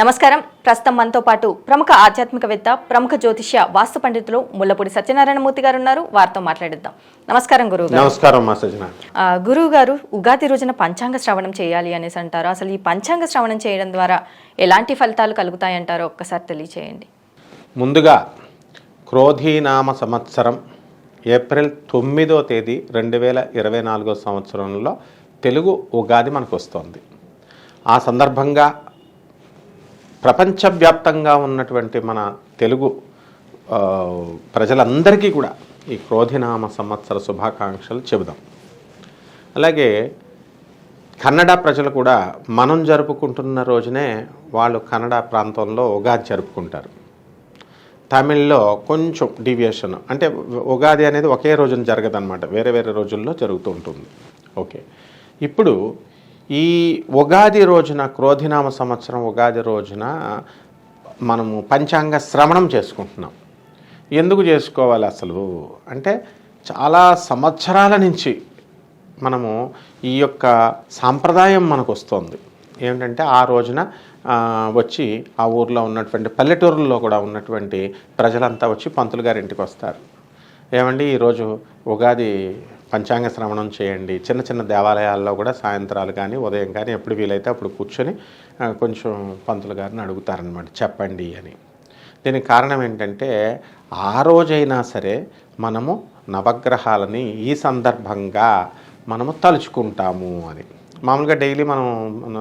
నమస్కారం. ప్రస్తుతం మనతో పాటు ప్రముఖ ఆధ్యాత్మికవేత్త ప్రముఖ జ్యోతిష్య వాస్తు పండితులు ముల్లపూడి సత్యనారాయణమూర్తి గారు ఉన్నారు. వారితో మాట్లాడిద్దాం. నమస్కారం గురువు గారు. నమస్కారం గురువు గారు ఉగాది రోజున పంచాంగ శ్రవణం చేయాలి అనేసి అంటారు. అసలు ఈ పంచాంగ శ్రవణం చేయడం ద్వారా ఎలాంటి ఫలితాలు కలుగుతాయంటారో ఒక్కసారి తెలియచేయండి. ముందుగా క్రోధీనామ సంవత్సరం ఏప్రిల్ తొమ్మిదో తేదీ రెండు వేల ఇరవై నాలుగో సంవత్సరంలో తెలుగు ఉగాది మనకు వస్తుంది. ఆ సందర్భంగా ప్రపంచవ్యాప్తంగా ఉన్నటువంటి మన తెలుగు ప్రజలందరికీ కూడా ఈ క్రోధినామ సంవత్సర శుభాకాంక్షలు చెబుదాం. అలాగే కన్నడ ప్రజలు కూడా మనం జరుపుకుంటున్న రోజునే వాళ్ళు కన్నడ ప్రాంతంలో ఉగాది జరుపుకుంటారు. తమిళ్ళో కొంచెం డీవియేషన్ అంటే ఉగాది అనేది ఒకే రోజున జరగదన్నమాట వేరే వేరే రోజుల్లో జరుగుతూ ఉంటుంది. ఓకే. ఇప్పుడు ఈ ఉగాది రోజున క్రోధినామ సంవత్సరం ఉగాది రోజున మనము పంచాంగ శ్రవణం చేసుకుంటున్నాం. ఎందుకు చేసుకోవాలి అసలు? అంటే చాలా సంవత్సరాల నుంచి మనము ఈ యొక్క సాంప్రదాయం మనకు వస్తుంది. ఏమిటంటే ఆ రోజున వచ్చి ఆ ఊర్లో ఉన్నటువంటి పల్లెటూరుల్లో కూడా ఉన్నటువంటి ప్రజలంతా వచ్చి పంతులు గారి ఇంటికి వస్తారు. ఏమండి ఈరోజు ఉగాది పంచాంగ శ్రవణం చేయండి. చిన్న చిన్న దేవాలయాల్లో కూడా సాయంత్రాలు కానీ ఉదయం కానీ ఎప్పుడు వీలైతే అప్పుడు కూర్చొని కొంచెం పంతులు గారిని అడుగుతారనమాట చెప్పండి అని. దీనికి కారణం ఏంటంటే ఆ రోజైనా సరే మనము నవగ్రహాలని ఈ సందర్భంగా మనము తలుచుకుంటాము అని. మామూలుగా డైలీ మనం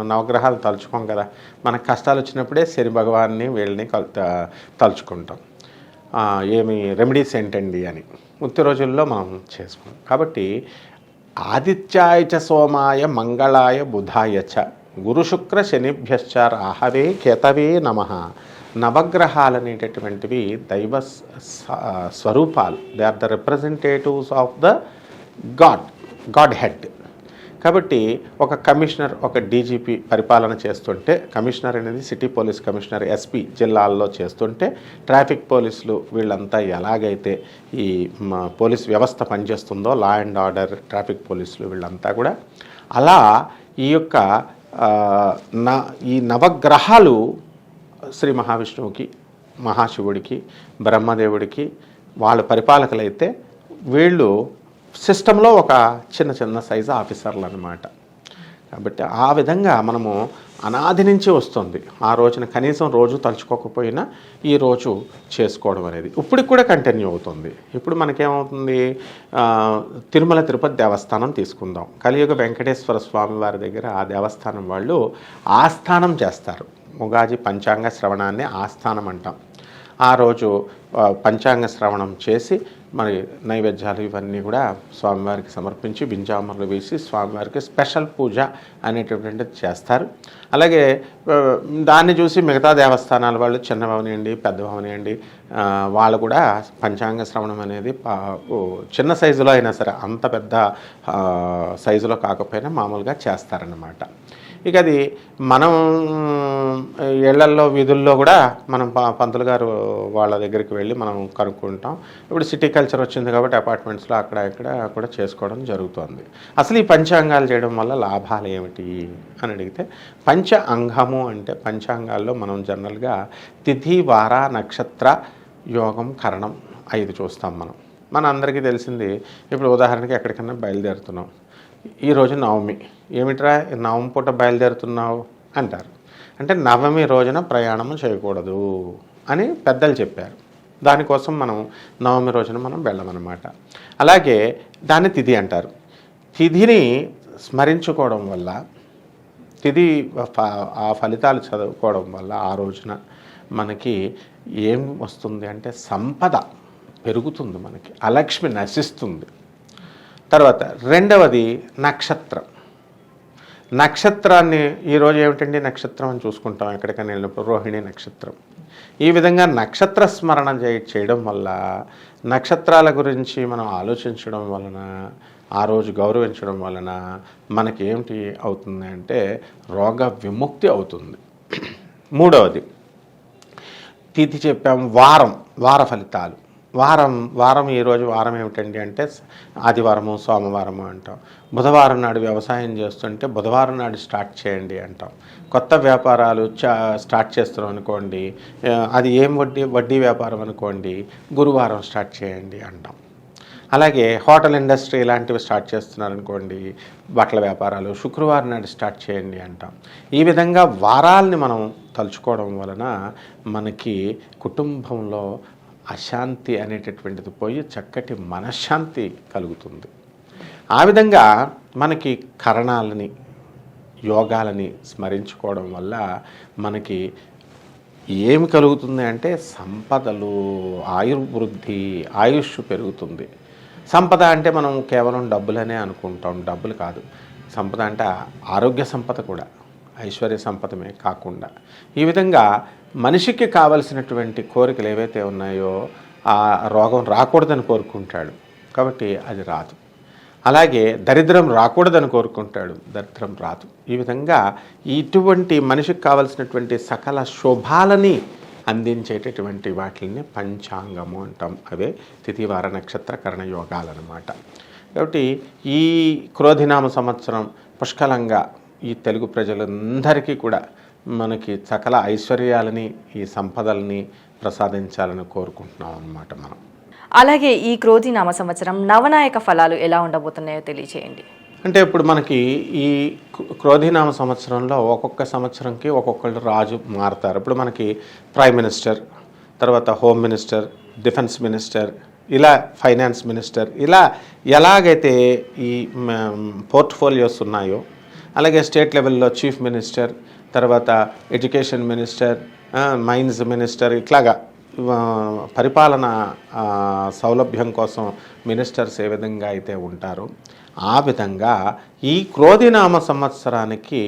నవగ్రహాలు తలుచుకోం కదా. మనకు కష్టాలు వచ్చినప్పుడే శని భగవాన్ని వీళ్ళని కలు తలుచుకుంటాం. ఏమి రెమెడీస్ ఏంటండి అని. ముత్తి రోజుల్లో మనం చేసుకున్నాం. కాబట్టి ఆదిత్యాయ చ సోమాయ మంగళాయ బుధాయ చ గురు శుక్ర శనిభ్యశ్చ రాహవే కేతవే నమ. నవగ్రహాలు అనేటటువంటివి దైవ స్వరూపాలు. They are the representatives of the god god head కాబట్టి ఒక కమిషనర్ ఒక డీజీపీ పరిపాలన చేస్తుంటే కమిషనర్ అనేది సిటీ పోలీస్ కమిషనర్ ఎస్పీ జిల్లాల్లో చేస్తుంటే ట్రాఫిక్ పోలీసులు వీళ్ళంతా ఎలాగైతే ఈ పోలీస్ వ్యవస్థ పనిచేస్తుందో లా అండ్ ఆర్డర్ ట్రాఫిక్ పోలీసులు వీళ్ళంతా కూడా అలా ఈ యొక్క నా ఈ నవగ్రహాలు శ్రీ మహావిష్ణువుకి మహాశివుడికి బ్రహ్మదేవుడికి వాళ్ళ పరిపాలకులైతే వీళ్ళు సిస్టంలో ఒక చిన్న చిన్న సైజు ఆఫీసర్లు అనమాట కాబట్టి ఆ విధంగా మనము అనాది నుంచి వస్తుంది. ఆ రోజున కనీసం రోజు తలుచుకోకపోయినా ఈ రోజు చేసుకోవడం అనేది. ఇప్పటికి కూడా కంటిన్యూ అవుతుంది. ఇప్పుడు మనకేమవుతుంది? తిరుమల తిరుపతి దేవస్థానం తీసుకుందాం. కలియుగ వెంకటేశ్వర స్వామి వారి దగ్గర ఆ దేవస్థానం వాళ్ళు ఆస్థానం చేస్తారు. ముగాజి పంచాంగ శ్రవణాన్ని ఆస్థానం అంటాం. ఆ రోజు పంచాంగ శ్రవణం చేసి మరి నైవేద్యాలు ఇవన్నీ కూడా స్వామివారికి సమర్పించి బింజామర్లు వేసి స్వామివారికి స్పెషల్ పూజ అనేటటువంటిది చేస్తారు. అలాగే దాన్ని చూసి మిగతా దేవస్థానాల వాళ్ళు చిన్న భవనియండి పెద్ద భవనియండి వాళ్ళు కూడా పంచాంగ శ్రవణం అనేది చిన్న సైజులో అయినా సరే అంత పెద్ద సైజులో కాకపోయినా మామూలుగా చేస్తారన్నమాట. ఇక అది మనం ఇళ్ళల్లో వీధుల్లో కూడా మనం ప- పంతులు గారు వాళ్ళ దగ్గరికి వెళ్ళి మనం కనుక్కుంటాం. ఇప్పుడు సిటీ కల్చర్ వచ్చింది కాబట్టి అపార్ట్మెంట్స్లో అక్కడ ఇక్కడ కూడా చేసుకోవడం జరుగుతుంది. అసలు ఈ పంచాంగాలు చేయడం వల్ల లాభాలు ఏమిటి అని అడిగితే పంచ అంగము అంటే పంచాంగాల్లో మనం జనరల్గా తిథి వార నక్షత్ర యోగం కరణం ఐదు చూస్తాం మనం. మన అందరికీ తెలిసింది ఇప్పుడు ఉదాహరణకి ఎక్కడికన్నా బయలుదేరుతున్నాం. ఈరోజు నవమి. ఏమిట్రా నవమి పూట బయలుదేరుతున్నావు? అంటారు. అంటే నవమి రోజున ప్రయాణం చేయకూడదు అని పెద్దలు చెప్పారు. దానికోసం మనం నవమి రోజున మనం వెళ్ళమన్నమాట. అలాగే దాన్ని తిథి అంటారు. తిథిని స్మరించుకోవడం వల్ల తిథి ఫ- ఆ ఫలితాలు చదువుకోవడం వల్ల ఆ రోజున మనకి ఏం వస్తుంది అంటే సంపద పెరుగుతుంది మనకి. అలక్ష్మి నశిస్తుంది. తర్వాత రెండవది నక్షత్రం. నక్షత్రాన్ని ఈరోజు ఏమిటండి నక్షత్రం అని చూసుకుంటాం ఎక్కడికైనా వెళ్ళినప్పుడు రోహిణి నక్షత్రం. ఈ విధంగా నక్షత్ర స్మరణ చేయ చేయడం వల్ల నక్షత్రాల గురించి మనం ఆలోచించడం వలన ఆ రోజు గౌరవించడం వలన మనకి ఏమిటి అవుతుంది అంటే రోగ విముక్తి అవుతుంది. మూడవది తిథి చెప్పాము వారం వార ఫలితాలు. వారం వారం ఈరోజు వారం ఏమిటండి అంటే ఆదివారము సోమవారము అంటాం. బుధవారం నాడు వ్యవసాయం చేస్తుంటే బుధవారం నాడు స్టార్ట్ చేయండి అంటాం. కొత్త వ్యాపారాలు స్టార్ట్ చేస్తున్నాం అనుకోండి అది ఏం వడ్డీ వడ్డీ వ్యాపారం అనుకోండి గురువారం స్టార్ట్ చేయండి అంటాం. అలాగే హోటల్ ఇండస్ట్రీ ఇలాంటివి స్టార్ట్ చేస్తున్నారనుకోండి బట్టల వ్యాపారాలు శుక్రవారం నాడు స్టార్ట్ చేయండి అంటాం. ఈ విధంగా వారాల్ని మనం తలుచుకోవడం వలన మనకి కుటుంబంలో అశాంతి అనేటటువంటిది పోయి చక్కటి మనశ్శాంతి కలుగుతుంది. ఆ విధంగా మనకి కరణాలని యోగాలని స్మరించుకోవడం వల్ల మనకి ఏమి కలుగుతుంది అంటే సంపదలు ఆయుర్వృద్ధి ఆయుష్ పెరుగుతుంది. సంపద అంటే మనం కేవలం డబ్బులనే అనుకుంటాం. డబ్బులు కాదు. సంపద అంటే ఆరోగ్య సంపద కూడా ఐశ్వర్య సంపదమే కాకుండా. ఈ విధంగా మనిషికి కావలసినటువంటి కోరికలు ఏవైతే ఉన్నాయో ఆ రోగం రాకూడదని కోరుకుంటాడు. కాబట్టి అది రాదు. అలాగే దరిద్రం రాకూడదని కోరుకుంటాడు. దరిద్రం రాదు. ఈ విధంగా ఇటువంటి మనిషికి కావలసినటువంటి సకల శుభాలని అందించేటటువంటి వాటిని పంచాంగము అంటాం. అవే తిథివార నక్షత్ర కరణ అనమాట కాబట్టి ఈ క్రోధినామ సంవత్సరం పుష్కలంగా ఈ తెలుగు ప్రజలందరికీ కూడా మనకి సకల ఐశ్వర్యాలని ఈ సంపదల్ని ప్రసాదించాలని కోరుకుంటున్నాం అన్నమాట మనం. అలాగే ఈ క్రోధి నామ సంవత్సరం నవనాయక ఫలాలు ఎలా ఉండబోతున్నాయో తెలియచేయండి. అంటే ఇప్పుడు మనకి ఈ క్రో- క్రోధినామ సంవత్సరంలో ఒక్కొక్క సంవత్సరంకి ఒక్కొక్కళ్ళు రాజు మారుతారు. ఇప్పుడు మనకి ప్రైమ్ మినిస్టర్ తర్వాత హోమ్ మినిస్టర్ డిఫెన్స్ మినిస్టర్ ఇలా ఫైనాన్స్ మినిస్టర్ ఇలా ఎలాగైతే ఈ పోర్ట్ఫోలియోస్ ఉన్నాయో అలాగే స్టేట్ లెవెల్లో చీఫ్ మినిస్టర్ తర్వాత ఎడ్యుకేషన్ మినిస్టర్ మైన్స్ మినిస్టర్ ఇట్లాగా పరిపాలన సౌలభ్యం కోసం మినిస్టర్స్ ఏ విధంగా అయితే ఉంటారో ఆ విధంగా ఈ క్రోధినామ సంవత్సరానికి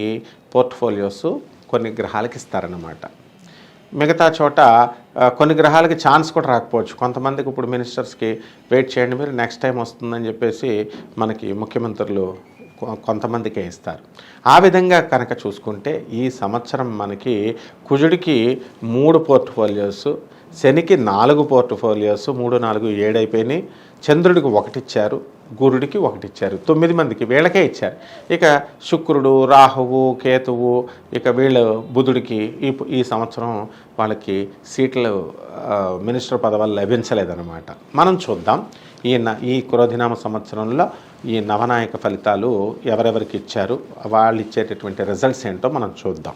పోర్ట్ఫోలియోస్ కొన్ని గ్రహాలకి ఇస్తారన్నమాట. మిగతా చోట కొన్ని గ్రహాలకి ఛాన్స్ కూడా రాకపోవచ్చు. కొంతమందికి ఇప్పుడు మినిస్టర్స్కి వెయిట్ చేయండి మీరు నెక్స్ట్ టైం వస్తుందని చెప్పేసి మనకి ముఖ్యమంత్రులు కొంతమందికే ఇస్తారు. ఆ విధంగా కనుక చూసుకుంటే ఈ సంవత్సరం మనకి కుజుడికి మూడు పోర్ట్ఫోలియోస్ శనికి నాలుగు పోర్ట్ఫోలియోస్ మూడు నాలుగు ఏడైపోయినాయి చంద్రుడికి ఒకటిచ్చారు గురుడికి ఒకటిచ్చారు తొమ్మిది మందికి వీళ్ళకే ఇచ్చారు. ఇక శుక్రుడు రాహువు కేతువు ఇక వీళ్ళు బుధుడికి ఈ ఈ సంవత్సరం వాళ్ళకి సీట్లు మినిస్టర్ పదవులు లభించలేదన్నమాట. మనం చూద్దాం. ఈ న ఈ క్రోధినామ సంవత్సరంలో ఈ నవనాయక ఫలితాలు ఎవరెవరికి ఇచ్చారు వాళ్ళు ఇచ్చేటటువంటి రిజల్ట్స్ ఏంటో మనం చూద్దాం.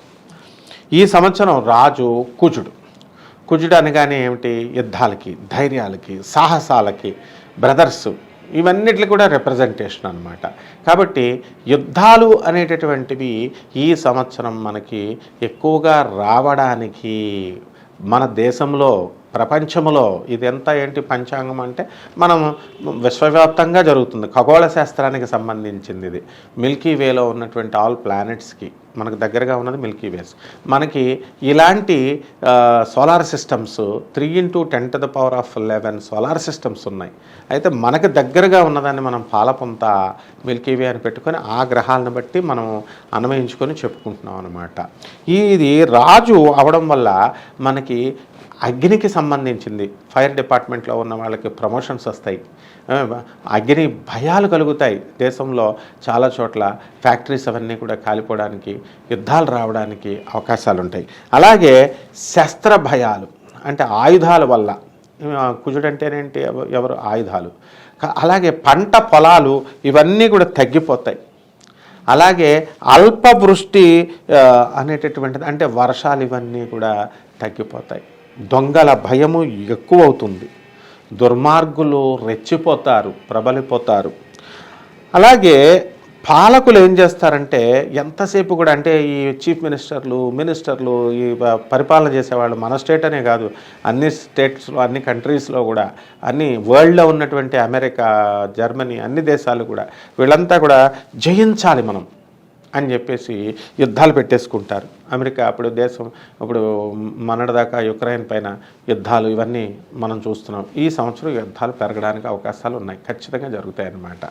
ఈ సంవత్సరం రాజు కుజుడు. కుజుడు అనగానే ఏమిటి? యుద్ధాలకి ధైర్యాలకి సాహసాలకి బ్రదర్స్ ఇవన్నిటికి కూడా రిప్రజెంటేషన్ అనమాట కాబట్టి యుద్ధాలు అనేటటువంటివి ఈ సంవత్సరం మనకి ఎక్కువగా రావడానికి మన దేశంలో ప్రపంచంలో ఇది ఎంత ఏంటి పంచాంగం అంటే మనం విశ్వవ్యాప్తంగా జరుగుతుంది. ఖగోళ శాస్త్రానికి సంబంధించింది ఇది. మిల్కీ వేలో ఉన్నటువంటి ఆల్ ప్లానెట్స్కి మనకు దగ్గరగా ఉన్నది మిల్కీ వేస్. మనకి ఇలాంటి solar systems three into ten to the power of eleven solar systems ఉన్నాయి. అయితే మనకు దగ్గరగా ఉన్నదాన్ని మనం పాలపొంత మిల్కీ వే అని పెట్టుకొని ఆ గ్రహాలను బట్టి మనం అన్వయించుకొని చెప్పుకుంటున్నాం అనమాట ఇది రాజు అవడం వల్ల మనకి అగ్నికి సంబంధించింది. ఫైర్ డిపార్ట్మెంట్లో ఉన్న వాళ్ళకి ప్రమోషన్స్ వస్తాయి. అగ్ని భయాలు కలుగుతాయి. దేశంలో చాలా చోట్ల ఫ్యాక్టరీస్ అవన్నీ కూడా కాలిపోవడానికి యుద్ధాలు రావడానికి అవకాశాలు ఉంటాయి అలాగే శస్త్ర భయాలు అంటే ఆయుధాల వల్ల. కుజుడంటేనేంటి? ఎవరు? ఆయుధాలు. అలాగే పంట పొలాలు ఇవన్నీ కూడా తగ్గిపోతాయి. అలాగే అల్పవృష్టి అనేటటువంటిది అంటే వర్షాలు ఇవన్నీ కూడా తగ్గిపోతాయి. దొంగల భయము ఎక్కువ అవుతుంది దుర్మార్గులు రెచ్చిపోతారు ప్రబలిపోతారు. అలాగే పాలకులు ఏం చేస్తారంటే ఎంతసేపు కూడా అంటే ఈ చీఫ్ మినిస్టర్లు మినిస్టర్లు ఈ ప- పరిపాలన చేసేవాళ్ళు మన స్టేట్ అనే కాదు అన్ని స్టేట్స్లో అన్ని కంట్రీస్లో కూడా అన్ని వరల్డ్లో ఉన్నటువంటి అమెరికా జర్మనీ అన్ని దేశాలు కూడా వీళ్ళంతా కూడా జయించాలి మనం. అని చెప్పేసి యుద్ధాలు పెట్టేసుకుంటారు. అమెరికా అప్పుడు దేశం ఇప్పుడు మనడదాకా యుక్రెయిన్ పైన యుద్ధాలు ఇవన్నీ మనం చూస్తున్నాం. ఈ సంవత్సరం యుద్ధాలు పెరగడానికి అవకాశాలు ఉన్నాయి. ఖచ్చితంగా జరుగుతాయి అన్నమాట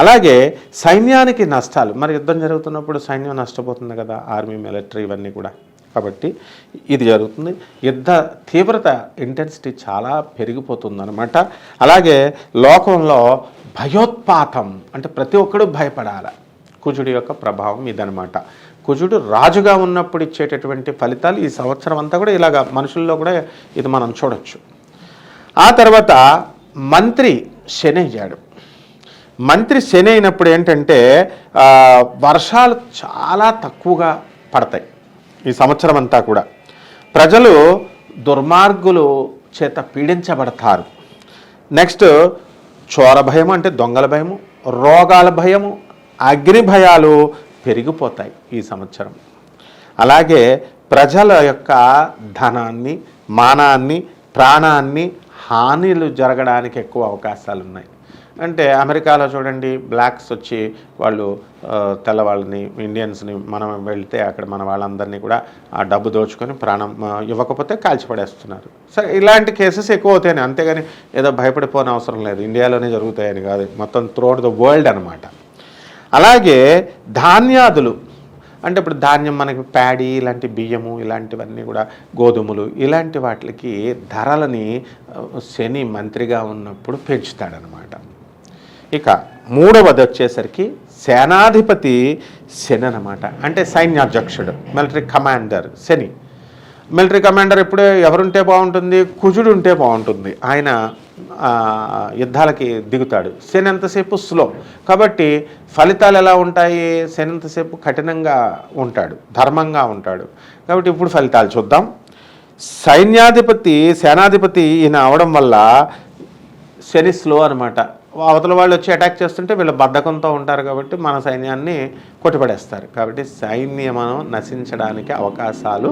అలాగే సైన్యానికి నష్టాలు మరి యుద్ధం జరుగుతున్నప్పుడు సైన్యం నష్టపోతుంది కదా ఆర్మీ మిలిటరీ ఇవన్నీ కూడా. కాబట్టి ఇది జరుగుతుంది. యుద్ధ తీవ్రత ఇంటెన్సిటీ చాలా పెరిగిపోతుందన్నమాట. అలాగే లోకంలో భయోత్పాతం అంటే ప్రతి ఒక్కడు భయపడాలి. కుజుడి యొక్క ప్రభావం ఇదనమాట కుజుడు రాజుగా ఉన్నప్పుడు ఇచ్చేటటువంటి ఫలితాలు ఈ సంవత్సరం అంతా కూడా ఇలాగ మనుషుల్లో కూడా ఇది మనం చూడొచ్చు. ఆ తర్వాత మంత్రి శని అయ్యాడు. మంత్రి శని అయినప్పుడు ఏంటంటే వర్షాలు చాలా తక్కువగా పడతాయి ఈ సంవత్సరం అంతా కూడా. ప్రజలు దుర్మార్గులు చేత పీడించబడతారు. నెక్స్ట్ చోర భయం అంటే దొంగల భయము రోగాల భయము అగ్ని భయాలు పెరిగిపోతాయి ఈ సంవత్సరం. అలాగే ప్రజల యొక్క ధనాన్ని మానాన్ని ప్రాణాన్ని హానిలు జరగడానికి ఎక్కువ అవకాశాలు ఉన్నాయి అంటే అమెరికాలో చూడండి బ్లాక్స్ వచ్చి వాళ్ళు తెల్లవాళ్ళని ఇండియన్స్ని మనం వెళ్తే అక్కడ మన వాళ్ళందరినీ కూడా ఆ డబ్బు దోచుకొని ప్రాణం ఇవ్వకపోతే కాల్చిపడేస్తున్నారు. సరే ఇలాంటి కేసెస్ ఎక్కువ అవుతాయని అంతేగాని ఏదో భయపడిపోని అవసరం లేదు. ఇండియాలోనే జరుగుతాయని కాదు. మొత్తం త్రూఅవుట్ ద వరల్డ్ అనమాట అలాగే ధాన్యాదులు. అంటే ఇప్పుడు ధాన్యం మనకి ప్యాడీ ఇలాంటి బియ్యము ఇలాంటివన్నీ కూడా గోధుమలు ఇలాంటి వాటికి ధరలని శని మంత్రిగా ఉన్నప్పుడు పెంచుతాడనమాట. ఇక మూడవది వచ్చేసరికి సేనాధిపతి శని అనమాట అంటే సైన్యాధ్యక్షుడు military commander Shani. Military commander ఎప్పుడే ఎవరుంటే బాగుంటుంది కుజుడు ఉంటే బాగుంటుంది. ఆయన యుద్ధాలకి దిగుతాడు. శని ఎంతసేపు స్లో. కాబట్టి ఫలితాలు ఎలా ఉంటాయి? శని ఎంతసేపు కఠినంగా ఉంటాడు ధర్మంగా ఉంటాడు. కాబట్టి ఇప్పుడు ఫలితాలు చూద్దాం. సైన్యాధిపతి సేనాధిపతి ఈయన అవడం వల్ల శని స్లో అనమాట అవతల వాళ్ళు వచ్చి అటాక్ చేస్తుంటే వీళ్ళు బద్ధకంతో ఉంటారు కాబట్టి మన సైన్యాన్ని కొట్టిపడేస్తారు. కాబట్టి సైన్యమనం నశించడానికి అవకాశాలు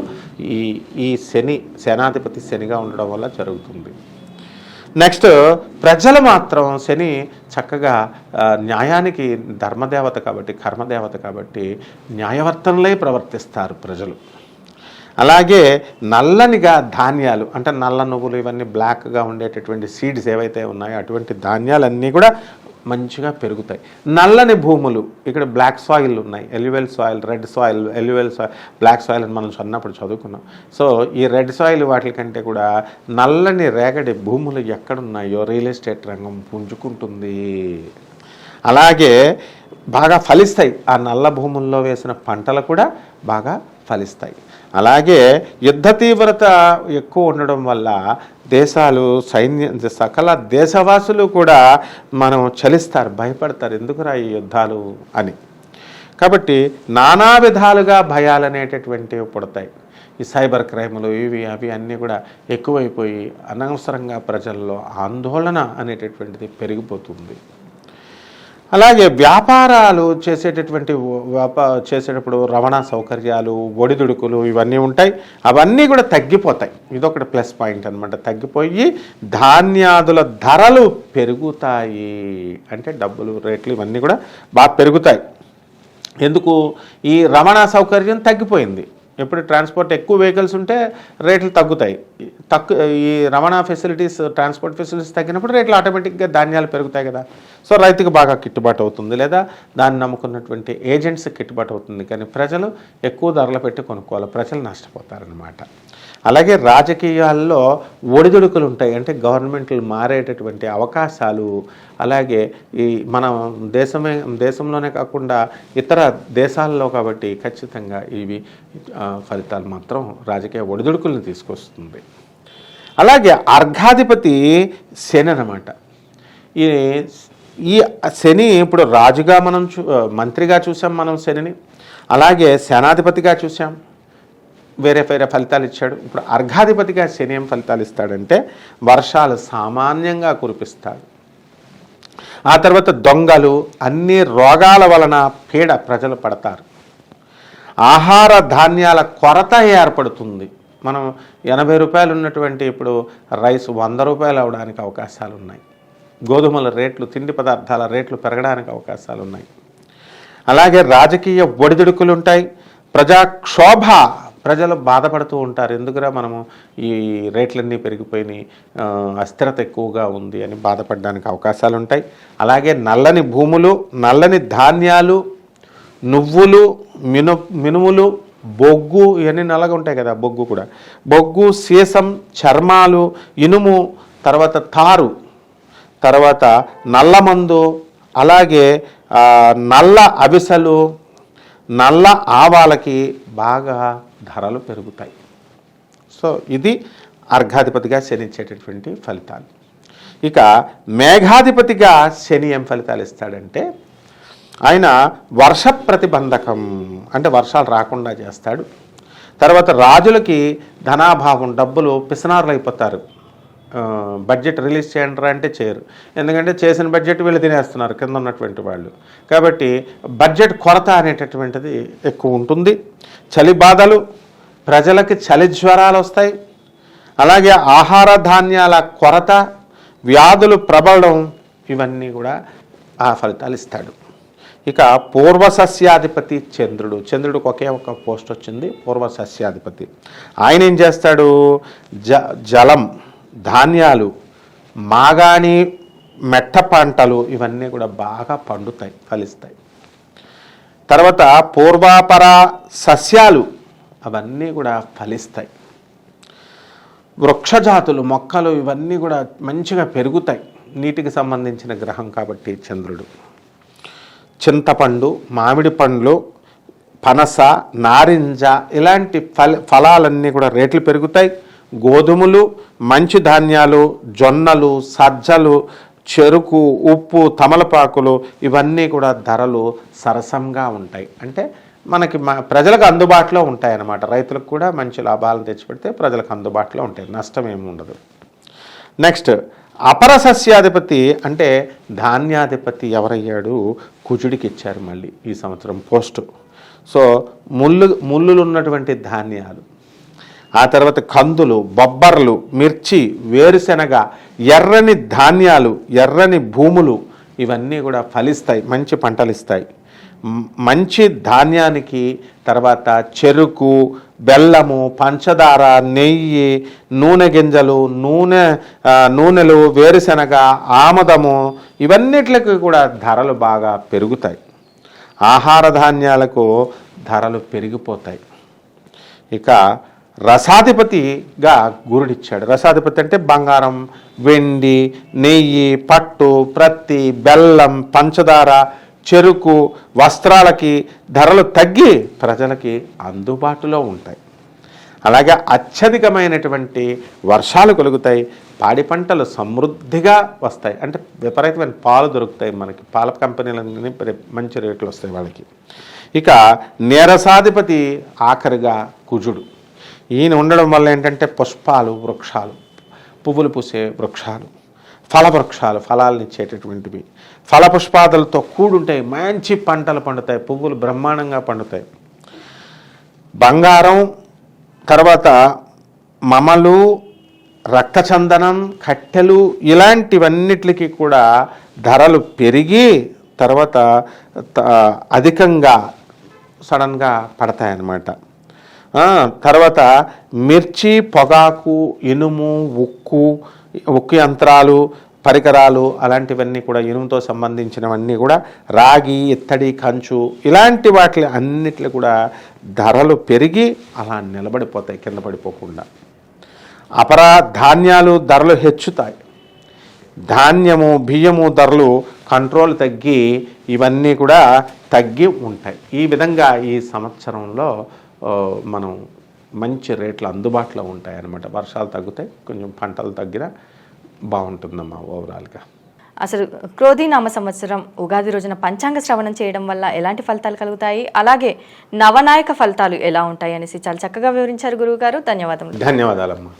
ఈ ఈ శని సేనాధిపతి శనిగా ఉండడం వల్ల జరుగుతుంది. నెక్స్ట్ ప్రజలు మాత్రం శని చక్కగా న్యాయానికి ధర్మదేవత కాబట్టి కర్మదేవత కాబట్టి న్యాయవర్తనలే ప్రవర్తిస్తారు ప్రజలు. అలాగే నల్లనిగా ధాన్యాలు అంటే నల్ల నువ్వులు ఇవన్నీ బ్లాక్గా ఉండేటటువంటి సీడ్స్ ఏవైతే ఉన్నాయో అటువంటి ధాన్యాలన్నీ కూడా మంచిగా పెరుగుతాయి. నల్లని భూములు ఇక్కడ బ్లాక్ సాయిల్ ఉన్నాయి. Alluvial soil red soil alluvial soil black soil అని మనం చిన్నప్పుడు చదువుకున్నాం. సో ఈ రెడ్ సాయిల్ వాటి కంటే కూడా నల్లని రేగడి భూములు ఎక్కడున్నాయో రియల్ ఎస్టేట్ రంగం పుంజుకుంటుంది. అలాగే బాగా ఫలిస్తాయి. ఆ నల్ల భూముల్లో వేసిన పంటలు కూడా బాగా ఫలిస్తాయి. అలాగే యుద్ధ తీవ్రత ఎక్కువ ఉండడం వల్ల దేశాలు సైన్య సకల దేశవాసులు కూడా మనం చలిస్తారు భయపడతారు. ఎందుకురా ఈ యుద్ధాలు అని. కాబట్టి నానా విధాలుగా భయాలు అనేటటువంటివి పుడతాయి. ఈ సైబర్ క్రైములు ఇవి అవి అన్నీ కూడా ఎక్కువైపోయి అనవసరంగా ప్రజల్లో ఆందోళన అనేటటువంటిది పెరిగిపోతుంది. అలాగే వ్యాపారాలు చేసేటటువంటి వ్యాపా చేసేటప్పుడు రవాణా సౌకర్యాలు ఒడిదుడుకులు ఇవన్నీ ఉంటాయి. అవన్నీ కూడా తగ్గిపోతాయి. ఇదొకటి ప్లస్ పాయింట్ అనమాట తగ్గిపోయి ధాన్యాదుల ధరలు పెరుగుతాయి. అంటే డబ్బులు రేట్లు ఇవన్నీ కూడా బాగా పెరుగుతాయి. ఎందుకు? ఈ రవాణా సౌకర్యం తగ్గిపోయింది. ఎప్పుడు ట్రాన్స్పోర్ట్ ఎక్కువ వెహికల్స్ ఉంటే రేట్లు తగ్గుతాయి. తక్కు ఈ రవాణా ఫెసిలిటీస్ ట్రాన్స్పోర్ట్ ఫెసిలిటీస్ తగ్గినప్పుడు రేట్లు ఆటోమేటిక్గా ధాన్యాలు పెరుగుతాయి కదా. సో రైతుకు బాగా కిట్టుబాటు అవుతుంది లేదా దాన్ని నమ్ముకున్నటువంటి ఏజెంట్స్ కిట్టుబాటు అవుతుంది. కానీ ప్రజలు ఎక్కువ ధరలు పెట్టి కొనుక్కోవాలి. ప్రజలు నష్టపోతారనమాట అలాగే రాజకీయాల్లో ఒడిదుడుకులు ఉంటాయి అంటే గవర్నమెంట్లు మారేటటువంటి అవకాశాలు అలాగే ఈ మన దేశమే దేశంలోనే కాకుండా ఇతర దేశాల్లో కాబట్టి ఖచ్చితంగా ఇవి ఫలితాలు మాత్రం రాజకీయ ఒడిదుడుకులను తీసుకొస్తుంది. అలాగే అర్ఘాధిపతి శని అనమాట ఈ ఈ శని ఇప్పుడు రాజుగా మనం చూ మంత్రిగా చూసాం మనం శనిని. అలాగే సేనాధిపతిగా చూసాం. వేరే వేరే ఫలితాలు ఇచ్చాడు. ఇప్పుడు అర్ఘాధిపతిగా శని ఏం ఫలితాలు ఇస్తాడంటే వర్షాలు సామాన్యంగా కురిపిస్తాడు ఆ తర్వాత దొంగలు అన్ని రోగాల వలన పీడ ప్రజలు పడతారు. ఆహార ధాన్యాల కొరత ఏర్పడుతుంది. మనం ఎనభై రూపాయలు ఉన్నటువంటి ఇప్పుడు రైస్ వంద రూపాయలు అవడానికి అవకాశాలు ఉన్నాయి. గోధుమల రేట్లు తిండి పదార్థాల రేట్లు పెరగడానికి అవకాశాలు ఉన్నాయి. అలాగే రాజకీయ ఒడిదుడుకులు ఉంటాయి. ప్రజాక్షోభ ప్రజలు బాధపడుతూ ఉంటారు. ఎందుకురా మనము ఈ రేట్లన్నీ పెరిగిపోయినాయి అస్థిరత ఎక్కువగా ఉంది అని బాధపడడానికి అవకాశాలు ఉంటాయి. అలాగే నల్లని భూములు నల్లని ధాన్యాలు నువ్వులు మిను మినుములు బొగ్గు ఇవన్నీ నల్లగా ఉంటాయి కదా బొగ్గు కూడా. బొగ్గు సీసం చర్మాలు ఇనుము తర్వాత తారు తర్వాత నల్లమందు అలాగే నల్ల అవిసలు నల్ల ఆవాలకి బాగా ధరలు పెరుగుతాయి. సో ఇది అర్ఘాధిపతిగా శని ఇచ్చేటటువంటి ఫలితాలు. ఇక మేఘాధిపతిగా శని ఏం ఫలితాలు ఇస్తాడంటే ఆయన వర్ష ప్రతిబంధకం అంటే వర్షాలు రాకుండా చేస్తాడు. తర్వాత రాజులకి ధనాభావం డబ్బులు పిసనారులు అయిపోతారు బడ్జెట్ రిలీజ్ చేయండిరా అంటే చేయరు. ఎందుకంటే చేసిన బడ్జెట్ వీళ్ళు తినేస్తున్నారు కింద ఉన్నటువంటి వాళ్ళు. కాబట్టి బడ్జెట్ కొరత అనేటటువంటిది ఎక్కువ ఉంటుంది. చలి బాధలు ప్రజలకి చలి జ్వరాలు వస్తాయి. అలాగే ఆహార ధాన్యాల కొరత వ్యాధులు ప్రబలడం ఇవన్నీ కూడా ఆ ఫలితాలు ఇస్తాడు. ఇక పూర్వ సస్యాధిపతి చంద్రుడు. చంద్రుడికి ఒకే ఒక పోస్ట్ వచ్చింది పూర్వ సస్యాధిపతి. ఆయన ఏం చేస్తాడు? జ జలం. ధాన్యాలు మాగాణి మెట్ట పంటలు ఇవన్నీ కూడా బాగా పండుతాయి ఫలిస్తాయి. తర్వాత పూర్వాపర సస్యాలు అవన్నీ కూడా ఫలిస్తాయి. వృక్షజాతులు మొక్కలు ఇవన్నీ కూడా మంచిగా పెరుగుతాయి. నీటికి సంబంధించిన గ్రహం కాబట్టి చంద్రుడు. చింతపండు మామిడి పండ్లు పనస నారింజ ఇలాంటి ఫల ఫలాలన్నీ కూడా రేట్లు పెరుగుతాయి. గోధుమలు మంచి ధాన్యాలు జొన్నలు సజ్జలు చెరుకు ఉప్పు తమలపాకులు ఇవన్నీ కూడా ధరలు సరసంగా ఉంటాయి. అంటే మనకి మా ప్రజలకు అందుబాటులో ఉంటాయి అన్నమాట రైతులకు కూడా మంచి లాభాలను తెచ్చిపెడితే ప్రజలకు అందుబాటులో ఉంటాయి. నష్టం ఏమి ఉండదు. నెక్స్ట్ అపర సస్యాధిపతి అంటే ధాన్యాధిపతి ఎవరయ్యాడు? కుజుడికి ఇచ్చారు మళ్ళీ ఈ సంవత్సరం పోస్టు. సో ముళ్ళు ముళ్ళులు ఉన్నటువంటి ధాన్యాలు. ఆ తర్వాత కందులు బొబ్బర్లు మిర్చి వేరుశెనగ ఎర్రని ధాన్యాలు ఎర్రని భూములు ఇవన్నీ కూడా ఫలిస్తాయి మంచి పంటలు ఇస్తాయి. మంచి ధాన్యానికి తర్వాత చెరుకు బెల్లము పంచదార నెయ్యి నూనె గింజలు నూనె నూనెలు వేరుశెనగ ఆమదము ఇవన్నిటికి కూడా ధరలు బాగా పెరుగుతాయి. ఆహార ధాన్యాలకు ధరలు పెరిగిపోతాయి. ఇక రసాధిపతిగా గురుడిచ్చాడు. రసాధిపతి అంటే బంగారం వెండి నెయ్యి పట్టు ప్రత్తి బెల్లం పంచదార చెరుకు వస్త్రాలకి ధరలు తగ్గి ప్రజలకి అందుబాటులో ఉంటాయి. అలాగే అత్యధికమైనటువంటి వర్షాలు కలుగుతాయి పాడి పంటలు సమృద్ధిగా వస్తాయి. అంటే విపరీతమైన పాలు దొరుకుతాయి మనకి పాల కంపెనీలన్నీ మంచి రేట్లు వస్తాయి వాళ్ళకి. ఇక నేరసాధిపతి ఆఖరిగా కుజుడు. ఈయన ఉండడం వల్ల ఏంటంటే పుష్పాలు వృక్షాలు పువ్వులు పూసే వృక్షాలు ఫల వృక్షాలు ఫలాలను ఇచ్చేటటువంటివి. ఫలపుష్పాదులతో కూడుంటాయి మంచి పంటలు పండుతాయి పువ్వులు బ్రహ్మాండంగా పండుతాయి. బంగారం తర్వాత మమలు రక్తచందనం కట్టెలు ఇలాంటివన్నిటికి కూడా ధరలు పెరిగి తర్వాత త- అధికంగా సడన్గా పడతాయన్నమాట. తర్వాత మిర్చి పొగాకు ఇనుము ఉక్కు ఉక్కు యంత్రాలు పరికరాలు అలాంటివన్నీ కూడా ఇనుముతో సంబంధించినవన్నీ కూడా రాగి ఇత్తడి కంచు ఇలాంటి వాటి అన్నిట్లు కూడా ధరలు పెరిగి అలా నిలబడిపోతాయి కింద పడిపోకుండా. అపర ధాన్యాలు ధరలు హెచ్చుతాయి. ధాన్యము బియ్యము ధరలు కంట్రోల్ తగ్గి ఇవన్నీ కూడా తగ్గి ఉంటాయి. ఈ విధంగా ఈ సంవత్సరంలో మనం మంచి రేట్లు అందుబాటులో ఉంటాయి అన్నమాట వర్షాలు తగ్గుతాయి కొంచెం పంటలు తగ్గినా బాగుంటుందమ్మా ఓవరాల్గా. అసలు క్రోధి నామ సంవత్సరం ఉగాది రోజున పంచాంగ శ్రవణం చేయడం వల్ల ఎలాంటి ఫలితాలు కలుగుతాయి? అలాగే నవనాయక ఫలితాలు ఎలా ఉంటాయి అనేసి చాలా చక్కగా వివరించారు గురువు గారు ధన్యవాదములు. ధన్యవాదాలమ్మా.